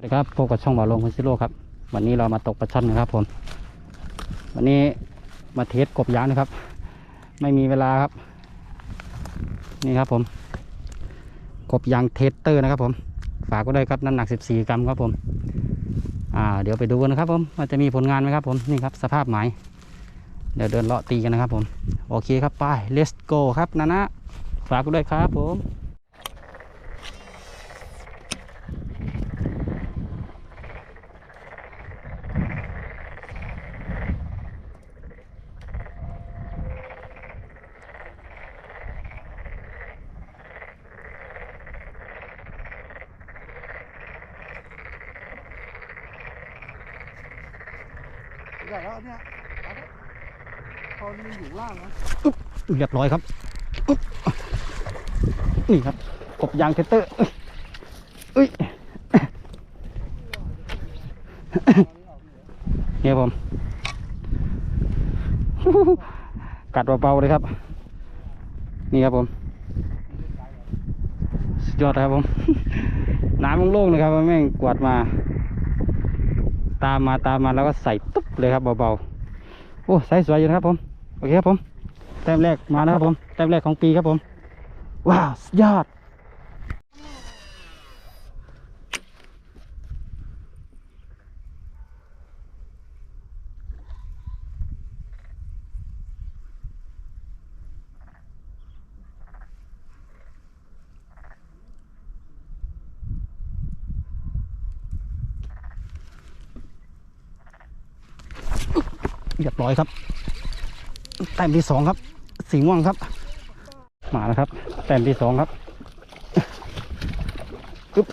สวัสดีครับพบกับช่องบอลลงคุณซิโร่ครับ วันนี้เรามาตกปลาช่อนนะครับผม วันนี้มาเทสกบยางนะครับ ไม่มีเวลาครับ นี่ครับผม กบยางเทสเตอร์นะครับผม ฝากก็ได้ครับน้ำหนัก 14 กรัมครับผม อ่า เดี๋ยวไปดูกันนะครับผมว่าจะมีผลงานไหมครับผม นี่ครับสภาพหมาย เดี๋ยวเดินเลาะตีกันนะครับผม โอเคครับไป let's go ครับนานะฝากก็ได้ครับผม ใหญ่แล้วเนี่ยเอาเถอะพอยู่ล่างนะเรียบร้อยครับนี่ครับกบยางเทเตอร์อุ้ยเนี่ยผมกัดเบาๆเลยครับ นี่ครับผมสุดยอดครับผม น้ำโล่งๆเลยครับแม่งกวาดมา ตามมาตามมาแล้วก็ใส่ตุ๊บเลยครับเบาๆโอ้ใส่สวยอยู่นะครับผมโอเคครับผมแต้มแรกมานะครับผมแต้มแรกของปีครับผมว้าวสุดยอด เรียบร้อยครับแต้มที่สองครับ สีม่วงครับ มาแล้วครับแต้มที่สองครับอึ๊